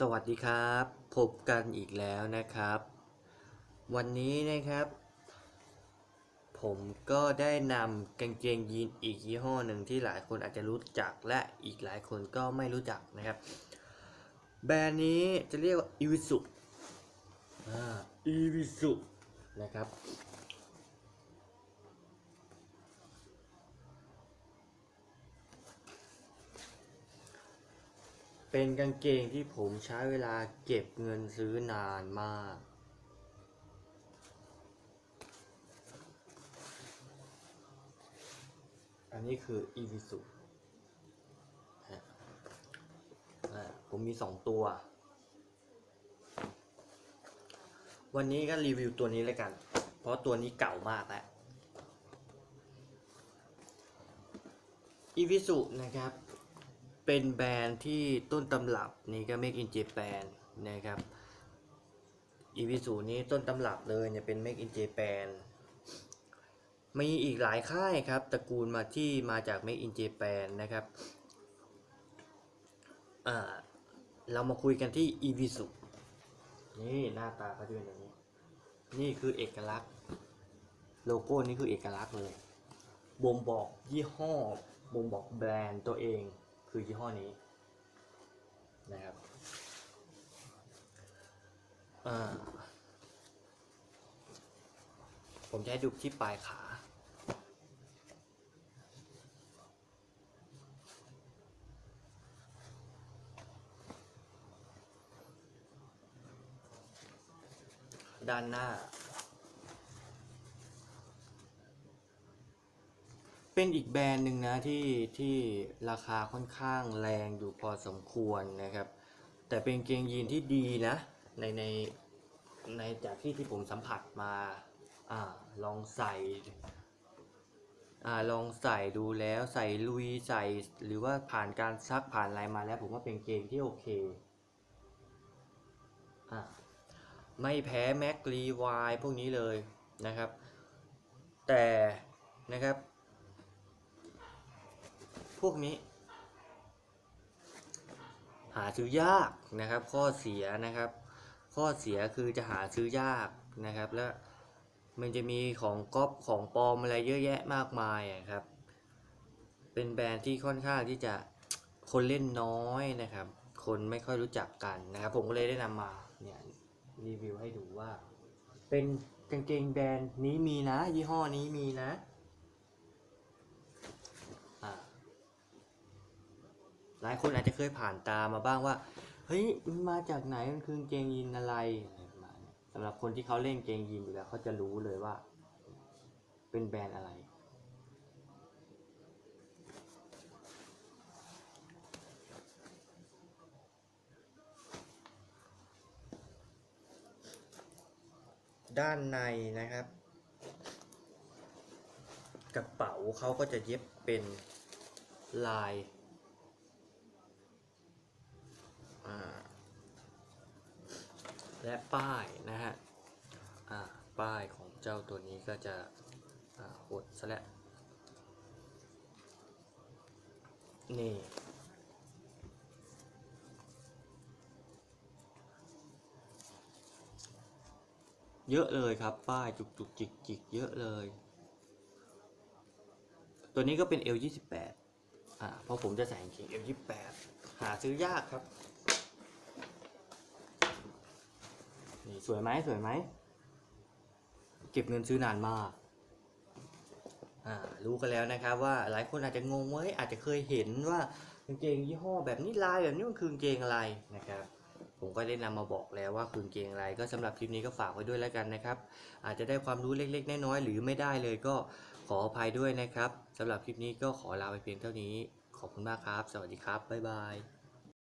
สวัสดีครับพบกันอีกแล้วนะครับ วันนี้นะครับ ผมก็ได้นำกางเกงยีนอีกยี่ห้อหนึ่งที่หลายคนอาจจะรู้จักและอีกหลายคนก็ไม่รู้จักนะครับ แบรนด์นี้จะเรียกว่าอีวิสุอ่าอีวิสุนะครับ เป็นกางเกงที่ผมใช้เวลาเก็บเงินซื้อนานมาก อันนี้คือ e v i s u ฮะอ่าผมมีสองตัว วันนี้ก็รีวิวตัวนี้เลยกัน เพราะตัวนี้เก่ามากแล้ว e v i s u นะครับ เป็นแบรนด์ที่ต้นตำรับนี่ก็ Make in Japan นะครับ e v i s u นี้ต้นตำรับเลยเนี่ยเป็น Make in Japan มีอีกหลายค่ายครับตระกูลมาที่มาจาก Make in Japan นะครับเรามาคุยกันที่ e v i s u นี่หน้าตาเขาจะเป็นอย่างนี้ นี่คือเอกลักษณ์ โลโก้นี่คือเอกลักษณ์เลยบ่งบอกยี่ห้อบ่งบอกแบรนด์ตัวเอง คือยี่ห้อนี้นะครับผมจะให้ดูที่ปลายขา ด้านหน้า เป็นอีกแบรนด์หนึ่งนะที่ที่ราคาค่อนข้างแรงอยู่พอสมควรนะครับ แต่เป็นเกงยีนที่ดีนะ ในในในจากที่ที่ผมสัมผัสมาอ่าลองใส่อ่าลองใส่ดูแล้วใส่ลุยใส่หรือว่าผ่านการซักผ่านอะไรมาแล้ว ผมว่าเป็นเกงที่โอเคอ่าไม่แพ้แม็กรีวายพวกนี้เลยนะครับ แต่นะครับ วกนี้ หาซื้อยากนะครับ ข้อเสียนะครับ ข้อเสียคือจะหาซื้อยากนะครับ แล้วมันจะมีของก๊อปของปลอมอะไรเยอะแยะมากมายครับ เป็นแบรนด์ที่ค่อนข้างที่จะคนเล่นน้อยนะครับ คนไม่ค่อยรู้จักกันนะครับ ผมก็เลยได้นำมาเนี่ยรีวิวให้ดูว่า เป็นกางเกงแบรนด์นี้มีนะ ยี่ห้อนี้มีนะอ่า หลายคนอาจจะเคยผ่านตามาบ้างว่า เฮ้ยมันมาจากไหนมันคือกางเกงยีนอะไรอะไรประมาณนี้สำหรับคนที่เขาเล่นเกงยีนอยู่แล้วเขาจะรู้เลยว่า เป็นแบรนด์อะไร ด้านในนะครับ กระเป๋าเขาก็จะเย็บเป็นลาย อ่า และป้ายนะฮะป้ายของเจ้าตัวนี้ก็จะหดซะแล้วนี่เยอะเลยครับ ป้ายจุกจุกจิกจิกเยอะเลย ตัวนี้ก็เป็น L 2 8 อ่าเพราะผมจะใส่กางเกง L 2 8 หาซื้อยากครับ นี่สวยไหมสวยไหม เก็บเงินซื้อนานมาก อ่า รู้กันแล้วนะครับว่าหลายคนอาจจะงงว่าอาจจะเคยเห็นว่ากางเกงยี่ห้อแบบนี้ลายแบบนี้มันคือกางเกงอะไรนะครับผมก็ได้นำมาบอกแล้วว่าคือกางเกงอะไรก็สำหรับคลิปนี้ก็ฝากไว้ด้วยแล้วกันนะครับ อาจจะได้ความรู้เล็กๆน้อยๆหรือไม่ได้เลยก็ขออภัยด้วยนะครับสำหรับคลิปนี้ก็ขอลาไปเพียงเท่านี้ ขอบคุณมากครับ สวัสดีครับ บ๊ายบาย